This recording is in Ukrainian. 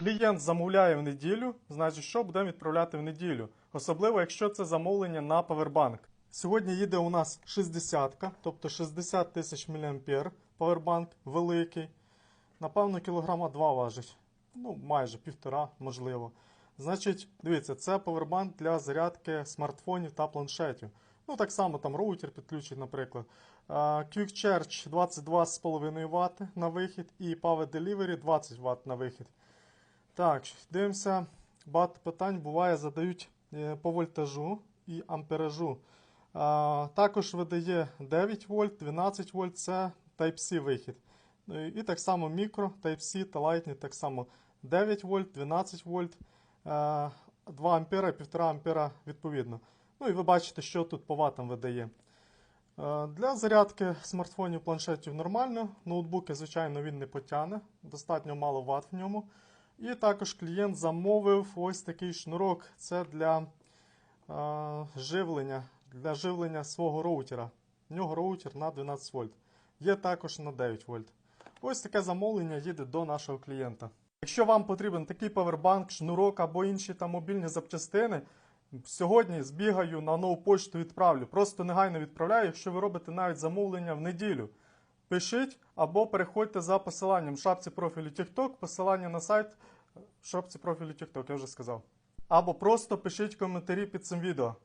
Клієнт замовляє в неділю, значить, що будемо відправляти в неділю. Особливо, якщо це замовлення на павербанк. Сьогодні їде у нас 60, тобто 60 тисяч мА павербанк великий. Напевно, кілограма 2 важить. Ну, майже півтора, можливо. Значить, дивіться, це павербанк для зарядки смартфонів та планшетів. Ну, так само там роутер підключить, наприклад. Quick Charge 22,5 Вт на вихід і Power Delivery 20 Вт на вихід. Так, дивимося. Багато питань буває, задають е, по вольтажу і амперажу. Також видає 9 вольт, 12 вольт це Type-C вихід. Ну, і- так само мікро, Type-C та Lightning так само 9 вольт, 12 вольт, е, 2 ампера 1,5 ампера відповідно. Ну і ви бачите, що тут по ватам видає. Е, Для зарядки смартфонів, планшетів нормально. Ноутбуки, звичайно, він не потягне, достатньо мало ват в ньому. І також клієнт замовив ось такий шнурок. Це для е, живлення, для живлення свого роутера. В нього роутер на 12 вольт. Є також на 9 вольт. Ось таке замовлення їде до нашого клієнта. Якщо вам потрібен такий павербанк, шнурок або інші там мобільні запчастини, сьогодні збігаю на нову почту відправлю. Просто негайно відправляю, якщо ви робите навіть замовлення в неділю. Пишіть або переходьте за посиланням в шапці профілю TikTok, посилання на сайт в шапці профілю TikTok, я вже сказав. Або просто пишіть коментарі під цим відео.